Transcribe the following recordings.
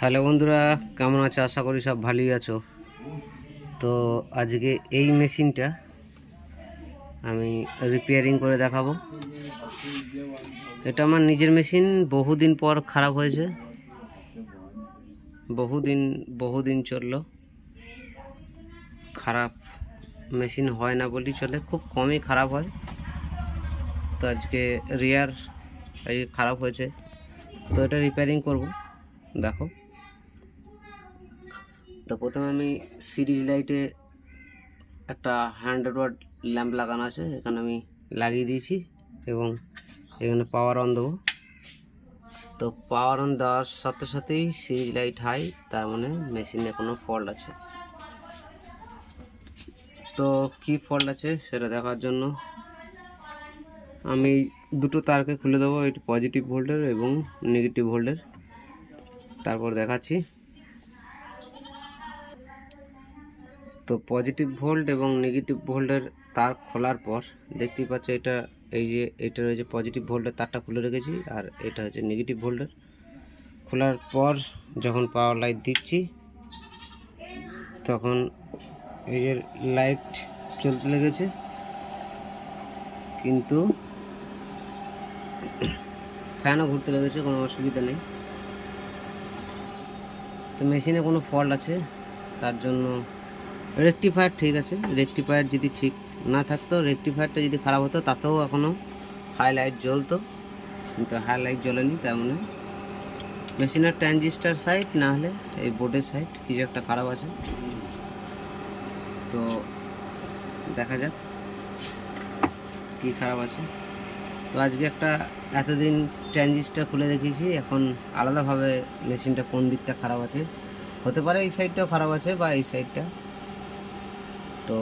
Hello বন্ধুরা, কেমন আছো? আশা করি সব ভালোই আছো। তো আজকে এই মেশিনটা আমি রিপেয়ারিং করে দেখাবো। এটা আমার নিজের মেশিন, বহুদিন পর খারাপ হয়েছে। বহুদিন বহুদিন চলল। খারাপ মেশিন হয় না বলি চলে, খুব কমই খারাপ হয়। তো আজকে রিয়ার এই খারাপ হয়েছে। তো এটা রিপেয়ারিং করব। দেখো। তো প্রথমে আমি সিরিজ লাইটে একটা হান্ড্রেড ওয়াট ল্যাম্প লাগানো আছে এখানে আমি লাগিয়ে দিয়েছি এবং এখানে পাওয়ার অন দেবো। তো পাওয়ার অন দেওয়ার সাথে সাথেই সিরিজ লাইট হাই তার মানে মেশিনে কোনো ফল্ট আছে। তো কি ফল্ট আছে সেটা দেখার জন্য আমি দুটো তারকে খুলে দেবো, এটি পজিটিভ ভোল্টের এবং নেগেটিভ ভোল্টের তারপর দেখাচ্ছি। তো পজিটিভ ভোল্ট এবং নেগেটিভ ভোল্টের তার খোলার পর দেখতেই পাচ্ছ এটা, এই যে এটা রয়েছে পজিটিভ ভোল্টের তারটা খুলে রেখেছি আর এটা হচ্ছে নেগেটিভ ভোল্টের খোলার পর যখন পাওয়ার লাইট দিচ্ছি, তখন এই যে লাইট চলতে লেগেছে। কিন্তু ফ্যানও ঘুরতে লেগেছে, কোনো অসুবিধা নেই। তো মেশিনে কোনো ফল্ট আছে, তার জন্য রেকটিফায়ার ঠিক আছে। রেকটিফায়ার যদি ঠিক না থাকতো রেকটিফায়ারটা যদি খারাপ হতো, তাতেও এখনও হাইলাইট জ্বলতো। কিন্তু হাইলাইট জ্বলেনি, তার মানে মেশিনের ট্রানজিস্টার সাইড না হলে এই বোর্ডের সাইড কিছু একটা খারাপ আছে। তো দেখা যাক কি খারাপ আছে। তো আজকে একটা এতদিন ট্রানজিস্টার খুলে দেখিয়েছি, এখন আলাদাভাবে মেশিনটা কোন দিকটা খারাপ আছে। হতে পারে এই সাইডটাও খারাপ আছে বা এই সাইডটা তো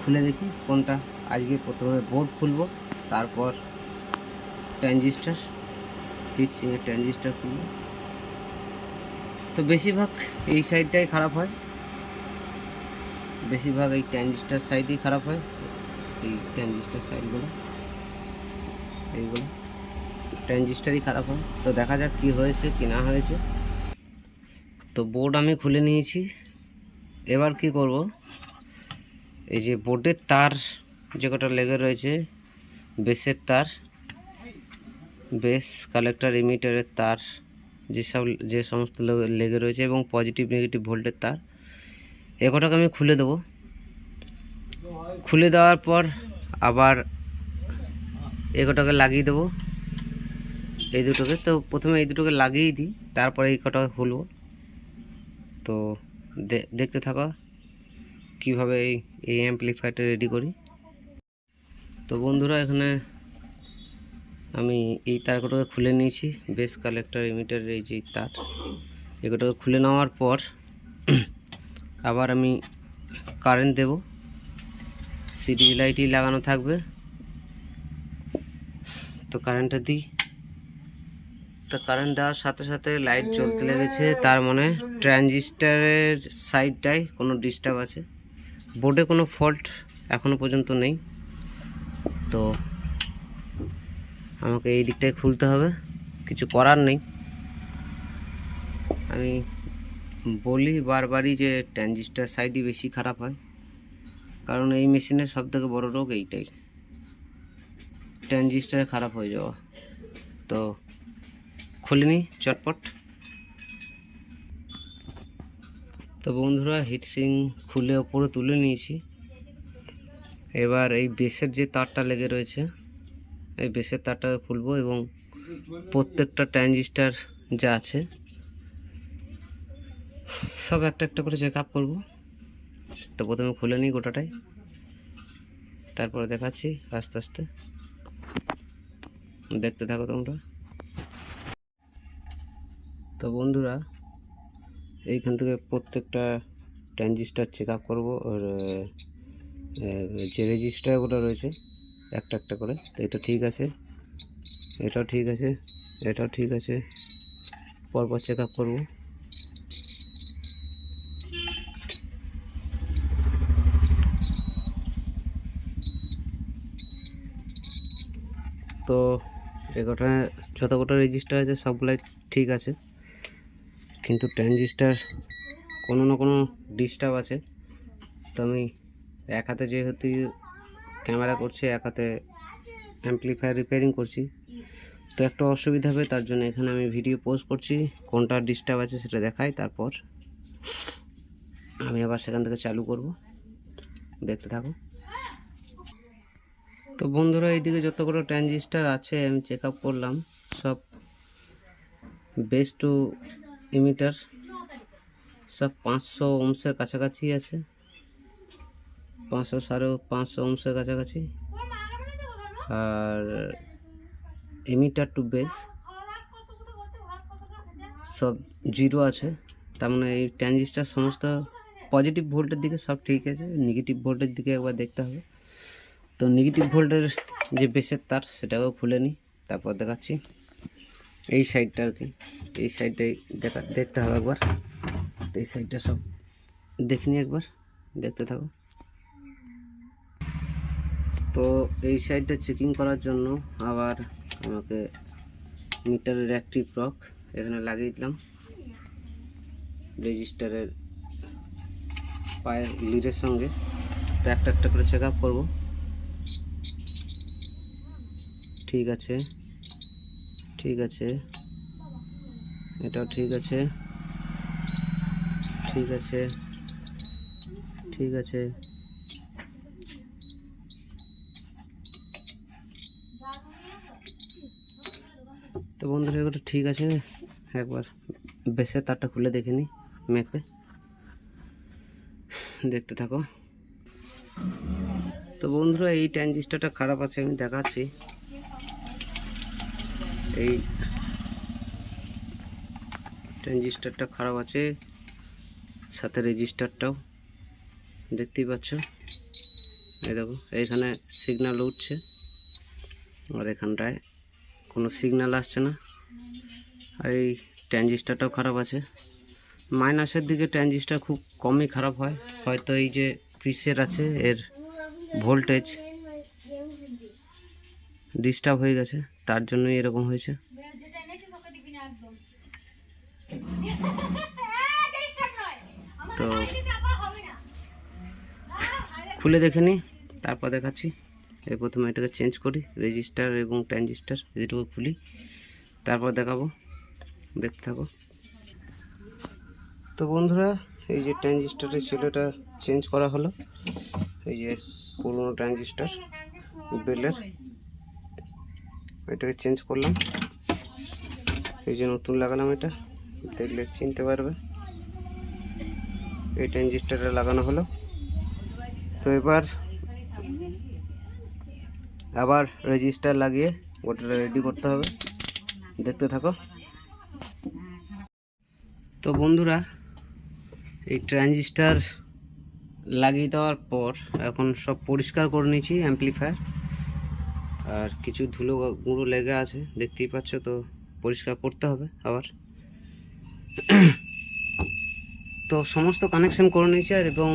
খুলে দেখি কোনটা। আজকে প্রথমে বোর্ড খুলবো, তারপর ট্রানজিস্টার সিংয়ের ট্রানজিস্টার খুলবো। তো বেশিরভাগ এই সাইডটাই খারাপ হয়। বেশিরভাগ এই ট্রানজিস্টার সাইডই খারাপ হয়, এই ট্রানজিস্টার সাইডগুলো এইগুলো। ট্রানজিস্টারই খারাপ হয়। তো দেখা যাক কি হয়েছে, কি না হয়েছে। তো বোর্ড আমি খুলে নিয়েছি। এবার কি করব? এই যে বোর্ডের তার যে কটা লেগে রয়েছে, বেসের তার, বেস কালেক্টর ইমিটারের তার যেসব যে সমস্ত লেগে রয়েছে এবং পজিটিভ নেগেটিভ ভোল্টের তার, এ কটাকে আমি খুলে দেবো। খুলে দেওয়ার পর আবার এ কটাকে লাগিয়ে দেবো। এই দুটোকে, তো প্রথমে এই দুটোকে লাগিয়েই দিই, তারপরে এই কটাকে খুলবো তো দেখতে থাকো। কীভাবে এই এই অ্যাম্পলিফায়ারটা রেডি করি। তো বন্ধুরা, এখানে আমি এই তারকটাকে খুলে নিয়েছি। বেস কালেক্টর ইমিটারের এই যে তার, এগুলোকে খুলে নেওয়ার পর আবার আমি কারেন্ট দেব। সিডি লাইটই লাগানো থাকবে। তো কারেন্টটা দিই। তো কারেন্ট দেওয়ার সাথে সাথে লাইট জ্বলতে লেগেছে। তার মানে ট্রানজিস্টারের সাইডটায় কোনো ডিস্টার্ব আছে। বোর্ডে কোনো ফল্ট এখনও পর্যন্ত নেই। তো আমাকে এই দিকটায় খুলতে হবে। কিছু করার নেই। আমি বলি বারবারই যে ট্রানজিস্টার সাইডই বেশি খারাপ হয়। কারণ এই মেশিনের সব থেকে বড়ো রোগ এইটাই। ট্রানজিস্টারে খারাপ হয়ে যাওয়া। তো খুলে নিই, চটপট। তো বন্ধুরা হিটসিং খুলে ওপরে তুলে নিয়েছি। এবার এই বেসের যে তারটা লেগে রয়েছে, এই বেসের তারটা খুলবো এবং প্রত্যেকটা ট্রানজিস্টার যা আছে, সব একটা একটা করে চেক আপ করব। তো প্রথমে খুলে নিই গোটাটাই। তারপরে দেখাচ্ছি আস্তে আস্তে। দেখতে থাকো তোমরা। তো বন্ধুরা, এইখান থেকে প্রত্যেকটা ট্রানজিস্টার চেক আপ করব, আর যে রেজিস্টারগুলো রয়েছে, একটা একটা করে। তো এটা ঠিক আছে, এটাও ঠিক আছে, এটাও ঠিক আছে, পরপর চেক আপ করব। তো এ কটা যত কটা রেজিস্টার আছে, সবগুলাই ঠিক আছে। কিন্তু ট্রানজিস্টার কোনো না কোনো ডিস্টার্ব আছে। তো আমি এক হাতে যেহেতু ক্যামেরা করছি, এক হাতে অ্যাম্পলিফায়ার রিপেয়ারিং করছি। তো একটু অসুবিধা হবে, তার জন্য এখানে আমি ভিডিও পোস্ট করছি, কোনটা ডিস্টার্ব আছে সেটা দেখাই, তারপর আমি আবার সেখান থেকে চালু করব। দেখতে থাকো। তো বন্ধুরা, এইদিকে যতগুলো ট্রানজিস্টার আছে, আমি চেক আপ করলাম, সব বেস টু ইমিটার সব পাঁচশো ওমসের কাছাকাছি আছে। পাঁচশো সাড়ে পাঁচশো ওমসের কাছাকাছি। আর এমিটার টু বেস। সব জিরো আছে। তার মানে এই ট্রানজিস্টার সমস্ত পজিটিভ ভোল্টের দিকে সব ঠিক আছে। নেগেটিভ ভোল্টের দিকে একবার দেখতে হবে। তো নেগেটিভ ভোল্টের যে বেসের তার, সেটাকেও খুলে নিই। তারপর দেখাচ্ছি। এই সাইডটা আর কি, এই সাইডটাই দেখা, দেখতে হবে একবার। তো এই সাইডটা সব দেখিনি একবার, দেখতে থাকো। তো এই সাইডটা চেকিং করার জন্য আবার আমাকে মিটারের একটি রক এখানে লাগিয়ে দিলাম। রেজিস্টারের পায়ের লিডের সঙ্গে। তো একটা একটা করে চেক আপ করব। ঠিক আছে। ঠিক আছে। এটাও ঠিক আছে। ঠিক আছে। ঠিক আছে। তো বন্ধুরা, এগুলো ঠিক আছে। একবার বেসের তারটা খুলে দেখে নিই ম্যাপে দেখতে থাকো। তো বন্ধুরা, এই ট্রানজিস্টারটা খারাপ আছে, আমি দেখাচ্ছি। এই ট্রানজিস্টারটা খারাপ আছে, সাথে রেজিস্টারটাও, দেখতেই পাচ্ছ। এই দেখো, এইখানে সিগন্যাল উঠছে, আর এখানটায় কোনো সিগন্যাল আসছে না। আর এই ট্রানজিস্টারটাও খারাপ আছে। মাইনাসের দিকে ট্রানজিস্টার খুব কমই খারাপ হয়। হয়তো এই যে পিসের আছে, এর ভোল্টেজ ডিস্টার্ব হয়ে গেছে। তার জন্যই এরকম হয়েছে। তো খুলে দেখে নিই তারপর দেখাচ্ছি। এর প্রথমে এটাকে চেঞ্জ করি রেজিস্টার এবং ট্রানজিস্টার যেটুকু খুলি। তারপর দেখাবো, দেখতে থাকো। তো বন্ধুরা, এই যে ট্রানজিস্টারের ছিল, এটা চেঞ্জ করা হলো। এই যে পুরনো ট্রানজিস্টার বেলের। এটাকে চেঞ্জ করলাম। এই যে নতুন লাগালাম এটা। দেখলে চিনতে পারবে। এই ট্রানজিস্টারটা লাগানো হলো। তো এবার আবার রেজিস্টার লাগিয়ে গোটাটা রেডি করতে হবে। দেখতে থাকো। তো বন্ধুরা, এই ট্রানজিস্টার লাগিয়ে দেওয়ার পর এখন সব পরিষ্কার করে নিয়েছি অ্যাম্পলিফায়ার আর কিছু ধুলো গুঁড়ো লেগে আছে, দেখতেই পাচ্ছ তো, পরিষ্কার করতে হবে আবার। তো সমস্ত কানেকশন করে নিয়েছি আর এবং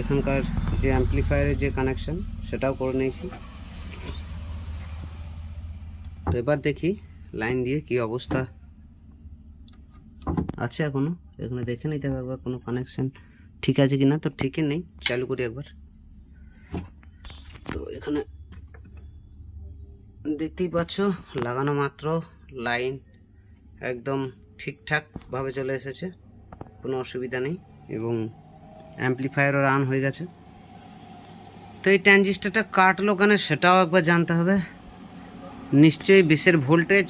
এখানকার যে অ্যাম্পলিফায়ারের যে কানেকশন সেটাও করে নিয়েছি। তো এবার দেখি লাইন দিয়ে কি অবস্থা আছে এখনও। এখানে দেখে নিতে হবে একবার কোনো কানেকশন ঠিক আছে কি না তো ঠিকই নেই, চালু করি একবার। তো এখানে দেখতেই পাচ্ছ, লাগানো মাত্র লাইন একদম ঠিকঠাকভাবে চলে এসেছে, কোনো অসুবিধা নেই এবং অ্যাম্পলিফায়ারও রান হয়ে গেছে। তো এই ট্রানজিস্টারটা কাটলো কেন সেটাও একবার জানতে হবে। নিশ্চয়ই বেসের ভোল্টেজ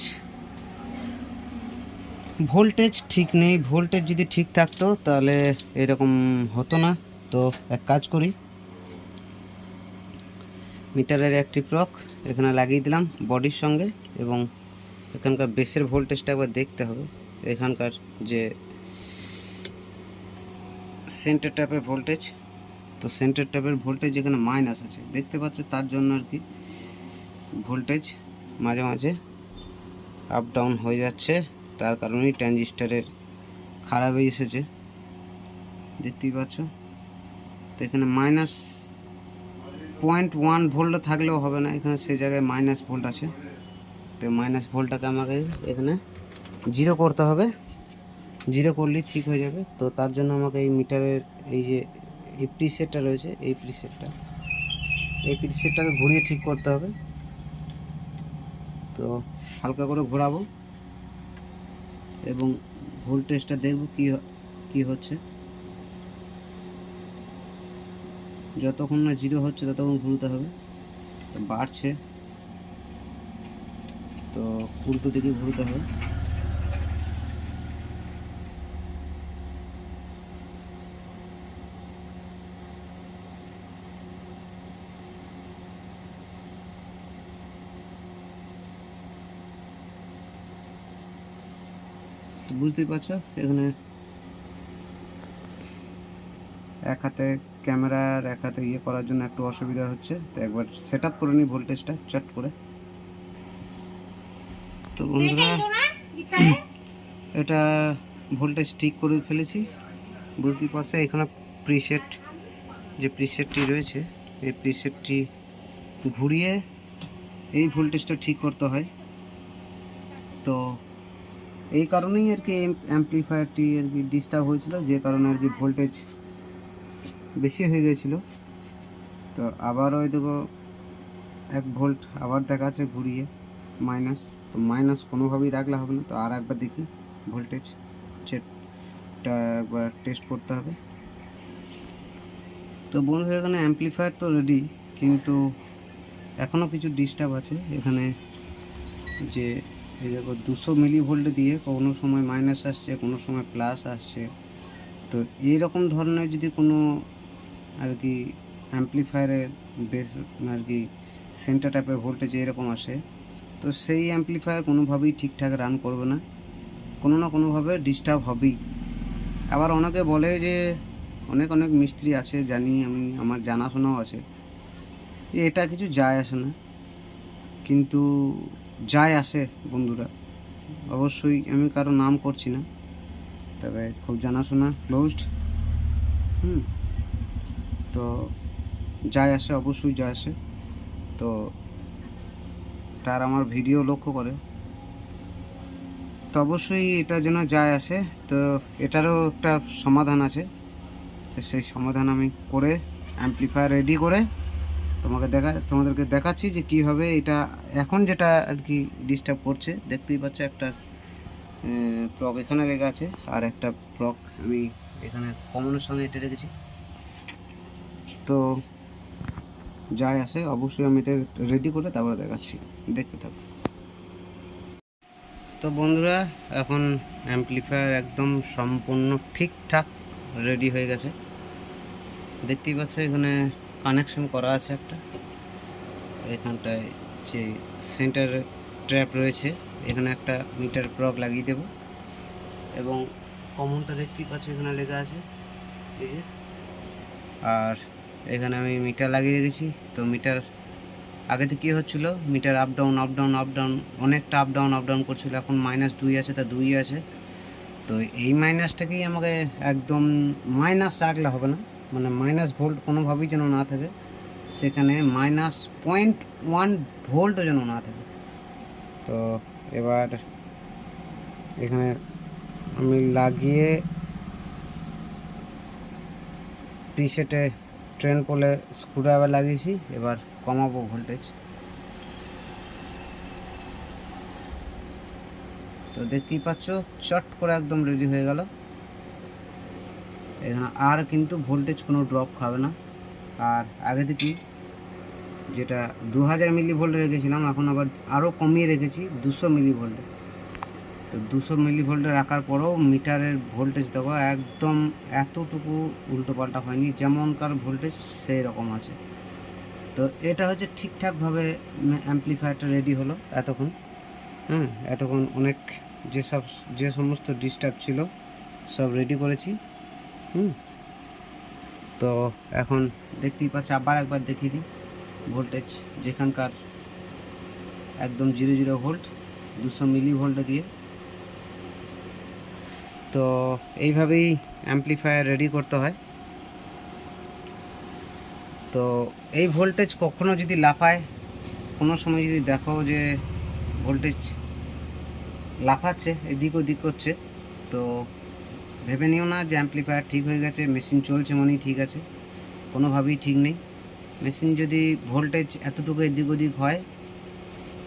ভোল্টেজ ঠিক নেই, ভোল্টেজ যদি ঠিক থাকতো তাহলে এরকম হতো না। তো এক কাজ করি, মিটারের একটি প্রক এখানে লাগিয়ে দিলাম বডির সঙ্গে এবং এখানকার বেসের ভোল্টেজটা একবার দেখতে হবে। এখানকার যে সেন্টার ট্যাপের ভোল্টেজ, তো সেন্টার ট্যাপের ভোল্টেজ এখানে মাইনাস আছে। দেখতে পাচ্ছ তার জন্য আর কি ভোল্টেজ মাঝে মাঝে আপ ডাউন হয়ে যাচ্ছে। তার কারণেই ট্রানজিস্টারের খারাপ হয়ে এসেছে। দেখতেই পাচ্ছ? তো এখানে মাইনাস পয়েন্ট ওয়ান ভোল্ট থাকলেও হবে না, এখানে সেই জায়গায় মাইনাস ভোল্ট আছে। তো মাইনাস ভোল্টটাকে আমাকে এখানে জিরো করতে হবে। জিরো করলেই ঠিক হয়ে যাবে। তো তার জন্য আমাকে এই মিটারের এই যে এই প্রিসেটটা রয়েছে, এই প্রিসেটটা এই প্রিসেটটাকে ঘুরিয়ে ঠিক করতে হবে। তো হালকা করে ঘোরাবো। এবং ভোল্টেজটা দেখব কি কি হচ্ছে। যতক্ষণ না জিরো হচ্ছে ততক্ষণ ঘুরতে হবে। তো বাড়ছে। তো উল্টো দিকে ঘুরতে হবে। বুঝতেই পারছ? এখানে এক হাতে ক্যামেরা আর এক হাতে ইয়ে করার জন্য একটু অসুবিধা হচ্ছে। তো একবার সেট আপ করে নিই ভোল্টেজটা চট করে। তো বন্ধুরা এটা ভোল্টেজ ঠিক করে ফেলেছি। বুঝতেই পারছ এখানে প্রিসেট যে প্রিসেটটি রয়েছে এই প্রিসেটটি ঘুরিয়ে এই ভোল্টেজটা ঠিক করতে হয়। তো এই কারণেই আর কি অ্যাম্পলিফায়ারটি আর কি ডিস্টার্ব হয়েছিল যে কারণে আর কি ভোল্টেজ বেশি হয়ে গেছিল। তো আবার ওই দেখো, এক ভোল্ট আবার দেখাচ্ছে ঘুরিয়ে মাইনাস তো মাইনাস কোনোভাবেই রাখলে হবে না। তো আর একবার দেখি ভোল্টেজ সেটা একবার টেস্ট করতে হবে। তো বন্ধুরা, এখানে অ্যাম্পলিফায়ার তো রেডি কিন্তু এখনও কিছু ডিস্টার্ব আছে। এখানে যে, এই দেখো, দুশো মিলি ভোল্ট দিয়ে কোনো সময় মাইনাস আসছে, কোনো সময় প্লাস আসছে। তো এইরকম ধরনের যদি কোনো আর কি অ্যাম্পলিফায়ারের বেস আর কি সেন্টার টাইপের ভোল্টেজ এরকম আসে। তো সেই অ্যাম্পলিফায়ার কোনোভাবেই ঠিকঠাক রান করবে না। কোনো না কোনোভাবে ডিস্টার্ব হবেই। আবার অনেকে বলে যে, অনেক অনেক মিস্ত্রি আছে জানি আমি, আমার জানাশোনাও আছে। যে এটা কিছু যায় আসে না। কিন্তু যায় আসে বন্ধুরা। অবশ্যই আমি কারও নাম করছি না। তবে খুব জানাশোনা ক্লোজড হুম। তো যায় আসে, অবশ্যই যায় আসে। তো তার আমার ভিডিও লক্ষ্য করে। তো অবশ্যই এটা যেন যায় আসে। তো এটারও একটা সমাধান আছে। তো সেই সমাধান আমি করে অ্যাম্পলিফায়ার রেডি করে তোমাকে দেখা, তোমাদেরকে দেখাচ্ছি যে কীভাবে এটা এখন যেটা আর কি ডিস্টার্ব করছে। দেখতেই পাচ্ছ একটা প্রক এখানে লেগে আছে। আর একটা প্রক আমি এখানে কমনের সঙ্গে এটা রেখেছি। তো যাই আসে, অবশ্যই আমি এটা রেডি করে তারপরে দেখাচ্ছি। দেখতে থাকো। তো বন্ধুরা, এখন অ্যাম্পলিফায়ার একদম সম্পূর্ণ ঠিকঠাক রেডি হয়ে গেছে। দেখতেই পাচ্ছ, এখানে কানেকশন করা আছে একটা। এখানটায় যে সেন্টার ট্র্যাপ রয়েছে, এখানে একটা মিটার প্রক লাগিয়ে দেব। এবং কমনটা দেখতেই পাচ্ছ, এখানে লেখা আছে, এই যে। আর এখানে আমি মিটার লাগিয়ে রেখেছি। তো মিটার আগে থেকে কী হচ্ছিল, meter up down up down up down অনেকটা আপ ডাউন আপ ডাউন করছিল। এখন মাইনাস দুই আছে, তা দুই আছে। তো এই মাইনাসটাকেই আমাকে একদম মাইনাস রাখলে হবে না। মানে মাইনাস ভোল্ট কোনোভাবেই যেন না থাকে। সেখানে মাইনাস পয়েন্ট ওয়ান ভোল্টও যেন না থাকে। তো এবার এখানে আমি লাগিয়ে প্রিসেটে ট্রেন পোলে স্ক্রুড্রাইভার লাগিয়েছি, এবার কমাবো ভোল্টেজ। তো দেখতেই পাচ্ছ, চট করে একদম রেডি হয়ে গেল। এখানে আর কিন্তু ভোল্টেজ কোনো ড্রপ খাবে না। আর আগে থেকে যেটা দু হাজার মিলি ভোল্ট রেখেছিলাম, এখন আবার আরও কমিয়ে রেখেছি দুশো মিলি ভোল্টে তো দুশো মিলি ভোল্টে রাখার পরেও মিটারের ভোল্টেজ দেখো, একদম এতটুকু উল্টোপাল্টা হয়নি, যেমনকার ভোল্টেজ সেই রকম আছে। তো এটা হচ্ছে ঠিকঠাকভাবে অ্যাম্পলিফায়ারটা রেডি হলো এতক্ষণ। হ্যাঁ এতক্ষণ অনেক যেসব যে সমস্ত ডিস্টার্ব ছিল সব রেডি করেছি। হুম, তো এখন দেখতেই পাচ্ছি, আবার একবার দেখিয়ে দিই। ভোল্টেজ যেখানকার একদম জিরো জিরো ভোল্ট, দুশো মিলি ভোল্ট দিয়ে তো এইভাবেই অ্যাম্পলিফায়ার রেডি করতে হয়। তো এই ভোল্টেজ কখনো যদি লাফায়, কোনো সময় যদি দেখো যে ভোল্টেজ লাফাচ্ছে, এদিক ওদিক করছে, তো ভেবে নিও না যে অ্যাম্পলিফায়ার ঠিক হয়ে গেছে মেশিন চলছে মনেই ঠিক আছে, কোনোভাবেই ঠিক নেই। মেশিন যদি ভোল্টেজ এতটুকু এদিক ওদিক হয়,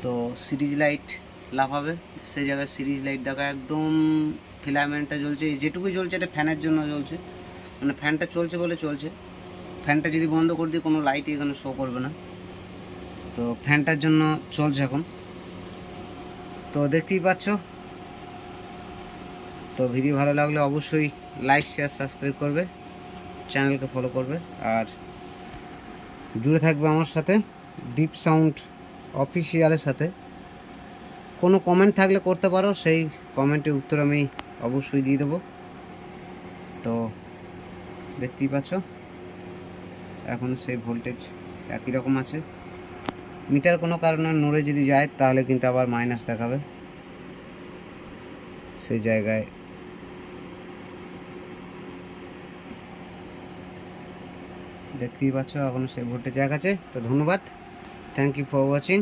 তো সিরিজ লাইট লাফাবে, সেই জায়গায় সিরিজ লাইট দেখা একদম ফিলামেন্টটা জ্বলছে, যেটুকুই জ্বলছে এটা ফ্যানের জন্য জ্বলছে। মানে ফ্যানটা চলছে বলে চলছে। ফ্যানটা যদি বন্ধ করে দিই, কোনো লাইটই এখানে শো করবে না। তো ফ্যানটার জন্য চলছে এখন। তো দেখতেই পাচ্ছ। তো ভিডিও ভালো লাগলে অবশ্যই লাইক শেয়ার সাবস্ক্রাইব করবে। চ্যানেলকে ফলো করবে। আর জুড়ে থাকবে আমার সাথে ডিপ সাউন্ড অফিসিয়ালের সাথে। কোনো কমেন্ট থাকলে করতে পারো, সেই কমেন্টের উত্তর আমি অবশ্যই দিয়ে দেবো। তো দেখতেই পাচ্ছ, এখন সেই ভোল্টেজ একই রকম আছে। মিটার কোনো কারণে নড়ে যদি যায়, তাহলে কিন্তু আবার মাইনাস দেখাবে। সেই জায়গায় দেখতেই পাচ্ছ, এখন সেই ভোল্টেজ এক আছে। তো ধন্যবাদ। Thank you for watching